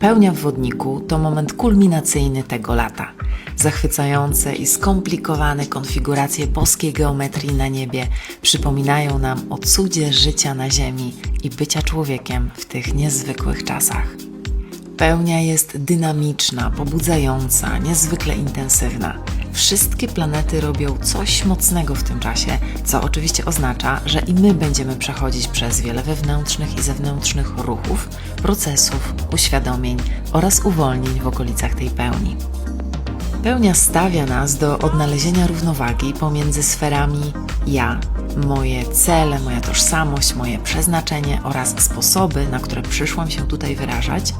Pełnia w wodniku to moment kulminacyjny tego lata. Zachwycające i skomplikowane konfiguracje boskiej geometrii na niebie przypominają nam o cudzie życia na Ziemi i bycia człowiekiem w tych niezwykłych czasach. Pełnia jest dynamiczna, pobudzająca, niezwykle intensywna. Wszystkie planety robią coś mocnego w tym czasie, co oczywiście oznacza, że i my będziemy przechodzić przez wiele wewnętrznych i zewnętrznych ruchów, procesów, uświadomień oraz uwolnień w okolicach tej pełni. Pełnia stawia nas do odnalezienia równowagi pomiędzy sferami ja, moje cele, moja tożsamość, moje przeznaczenie oraz sposoby, na które przyszłam się tutaj wyrażać,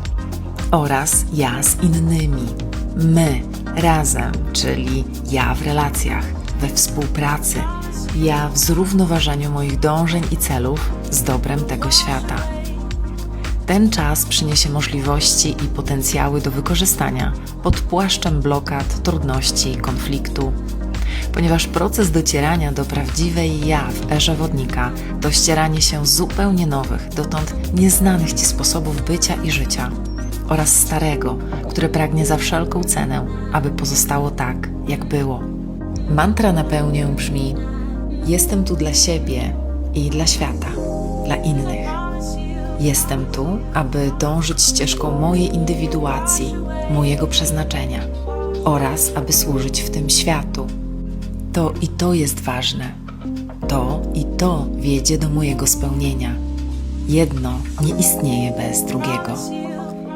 oraz ja z innymi. My razem, czyli ja w relacjach, we współpracy, ja w zrównoważeniu moich dążeń i celów z dobrem tego świata. Ten czas przyniesie możliwości i potencjały do wykorzystania pod płaszczem blokad, trudności, konfliktu. Ponieważ proces docierania do prawdziwej ja w erze wodnika to ścieranie się zupełnie nowych, dotąd nieznanych ci sposobów bycia i życia oraz starego, które pragnie za wszelką cenę, aby pozostało tak, jak było. Mantra na pełnię brzmi: Jestem tu dla siebie i dla świata, dla innych. Jestem tu, aby dążyć ścieżką mojej indywiduacji, mojego przeznaczenia oraz aby służyć w tym światu. To i to jest ważne. To i to wiedzie do mojego spełnienia. Jedno nie istnieje bez drugiego.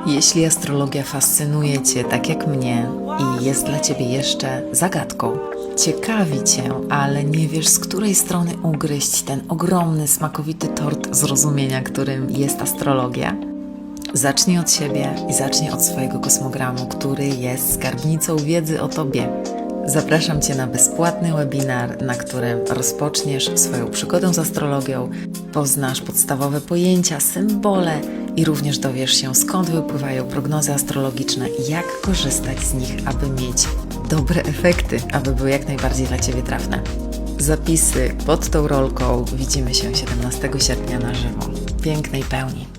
Jeśli astrologia fascynuje Cię tak jak mnie i jest dla Ciebie jeszcze zagadką, ciekawi Cię, ale nie wiesz z której strony ugryźć ten ogromny, smakowity tort zrozumienia, którym jest astrologia, zacznij od siebie i zacznij od swojego kosmogramu, który jest skarbnicą wiedzy o Tobie. Zapraszam Cię na bezpłatny webinar, na którym rozpoczniesz swoją przygodę z astrologią, poznasz podstawowe pojęcia, symbole i również dowiesz się skąd wypływają prognozy astrologiczne i jak korzystać z nich, aby mieć dobre efekty, aby były jak najbardziej dla Ciebie trafne. Zapisy pod tą rolką widzimy się 17 sierpnia na żywo. Pięknej pełni.